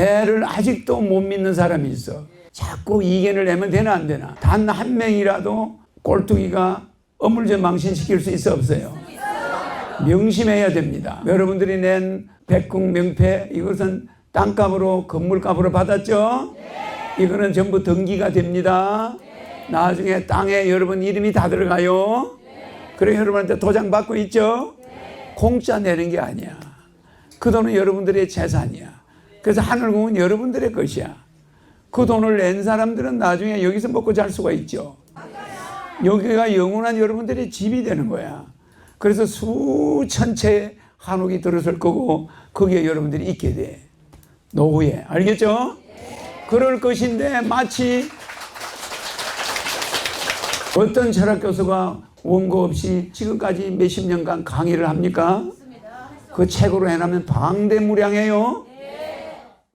내를 아직도 못 믿는 사람이 있어. 자꾸 이견을 내면 되나 안 되나? 단 한 명이라도 꼴뚜기가 어물제 망신시킬 수 있어 없어요? 명심해야 됩니다. 여러분들이 낸 백궁 명패 이것은 땅값으로 건물값으로 받았죠? 이거는 전부 등기가 됩니다. 나중에 땅에 여러분 이름이 다 들어가요. 그래 여러분한테 도장 받고 있죠? 공짜 내는 게 아니야. 그 돈은 여러분들의 재산이야. 그래서 하늘공은 여러분들의 것이야. 그 돈을 낸 사람들은 나중에 여기서 먹고 잘 수가 있죠. 여기가 영원한 여러분들의 집이 되는 거야. 그래서 수천 채의 한옥이 들어설 거고 거기에 여러분들이 있게 돼. 노후에. 알겠죠? 그럴 것인데 마치 어떤 철학 교수가 원고 없이 지금까지 몇십 년간 강의를 합니까? 그 책으로 해놓으면 방대무량해요.